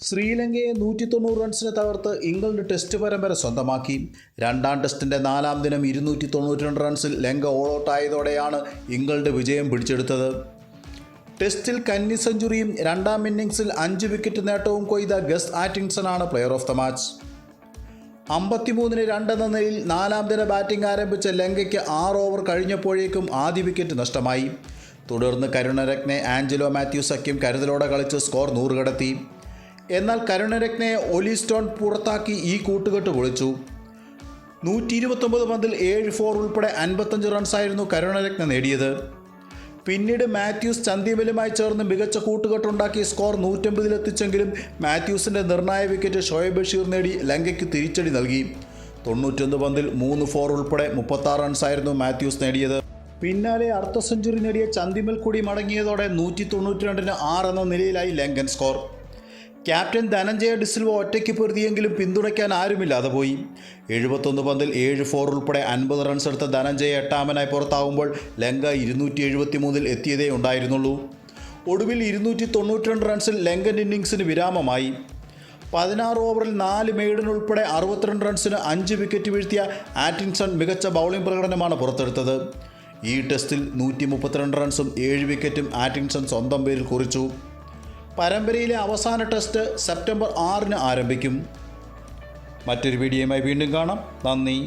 ശ്രീലങ്കയെ നൂറ്റി തൊണ്ണൂറ് റൺസിന് തകർത്ത് ഇംഗ്ലണ്ട് ടെസ്റ്റ് പരമ്പര സ്വന്തമാക്കി. രണ്ടാം ടെസ്റ്റിന്റെ നാലാം ദിനം ഇരുന്നൂറ്റി തൊണ്ണൂറ്റി രണ്ട് റൺസിൽ ലങ്ക ഓൾ ഔട്ടായതോടെയാണ് ഇംഗ്ലണ്ട് വിജയം പിടിച്ചെടുത്തത്. ടെസ്റ്റിൽ കന്നി സെഞ്ചുറിയും രണ്ടാം ഇന്നിംഗ്സിൽ അഞ്ച് വിക്കറ്റ് നേട്ടവും കൊയ്ത ഗസ് ആറ്റിൻസണാണ് പ്ലെയർ ഓഫ് ദ മാച്ച്. അമ്പത്തിമൂന്നിന് രണ്ടെന്ന നിലയിൽ നാലാം ദിന ബാറ്റിംഗ് ആരംഭിച്ച ലങ്കയ്ക്ക് ആറ് ഓവർ കഴിഞ്ഞപ്പോഴേക്കും ആദ്യ വിക്കറ്റ് നഷ്ടമായി. തുടർന്ന് കരുണരത്നെ ആഞ്ചലോ മാത്യു സഖ്യം കരുതലോടെ കളിച്ച് സ്കോർ നൂറ് കടത്തി എന്നാൽ കരുണരത്നയെ ഒലിസ്റ്റോൺ പുറത്താക്കി ഈ കൂട്ടുകെട്ട് പൊളിച്ചു. നൂറ്റി ഇരുപത്തൊമ്പത് പന്തിൽ ഏഴ് ഫോർ ഉൾപ്പെടെ അൻപത്തഞ്ച് റൺസായിരുന്നു കരുണരത്ന നേടിയത്. പിന്നീട് മാത്യൂസ് ചന്ദീപലുമായി ചേർന്ന് മികച്ച കൂട്ടുകെട്ടുണ്ടാക്കി സ്കോർ നൂറ്റമ്പതിലെത്തിച്ചെങ്കിലും മാത്യൂസിന്റെ നിർണായക വിക്കറ്റ് ഷോയബ് ബഷീർ നേടി ലങ്കയ്ക്ക് തിരിച്ചടി നൽകി. തൊണ്ണൂറ്റൊന്ന് പന്തിൽ മൂന്ന് ഫോർ ഉൾപ്പെടെ മുപ്പത്താറ് റൺസായിരുന്നു മാത്യൂസ് നേടിയത്. പിന്നാലെ അർദ്ധ സെഞ്ചുറി നേടിയ ചന്ദിമൽ കൂടി മടങ്ങിയതോടെ നൂറ്റി തൊണ്ണൂറ്റി രണ്ടിന് ആറ് എന്ന നിലയിലായി ലങ്കൻ സ്കോർ ക്യാപ്റ്റൻ ധനഞ്ജയ ഡിസിൽവ ഒറ്റയ്ക്ക് പൊരുതിയെങ്കിലും പിന്തുണയ്ക്കാൻ ആരുമില്ലാതെ പോയി. എഴുപത്തൊന്ന് പന്തിൽ ഏഴ് ഫോർ ഉൾപ്പെടെ അൻപത് റൺസ് എടുത്ത ധനഞ്ജയ എട്ടാമനായി പുറത്താവുമ്പോൾ ലങ്ക ഇരുന്നൂറ്റി എഴുപത്തി മൂന്നിൽ എത്തിയതേ ഉണ്ടായിരുന്നുള്ളൂ. ഒടുവിൽ ഇരുന്നൂറ്റി തൊണ്ണൂറ്റി രണ്ട് റൺസിൽ ലങ്കൻ ഇന്നിങ്സിന് വിരാമമായി. പതിനാറ് ഓവറിൽ നാല് മെയ്ഡൻ ഉൾപ്പെടെ അറുപത്തിരണ്ട് റൺസിന് അഞ്ച് വിക്കറ്റ് വീഴ്ത്തിയ ആറ്റിൻസൺ മികച്ച ബൗളിംഗ് പ്രകടനമാണ് പുറത്തെടുത്തത്. ഈ ടെസ്റ്റിൽ നൂറ്റി മുപ്പത്തിരണ്ട് റൺസും ഏഴ് വിക്കറ്റും ആറ്റിൻസൺ സ്വന്തം പേരിൽ കുറിച്ചു. പരമ്പരയിലെ അവസാന ടെസ്റ്റ് സെപ്റ്റംബർ ആറിന് ആരംഭിക്കും. മറ്റൊരു വീഡിയോയുമായി വീണ്ടും കാണാം. നന്ദി.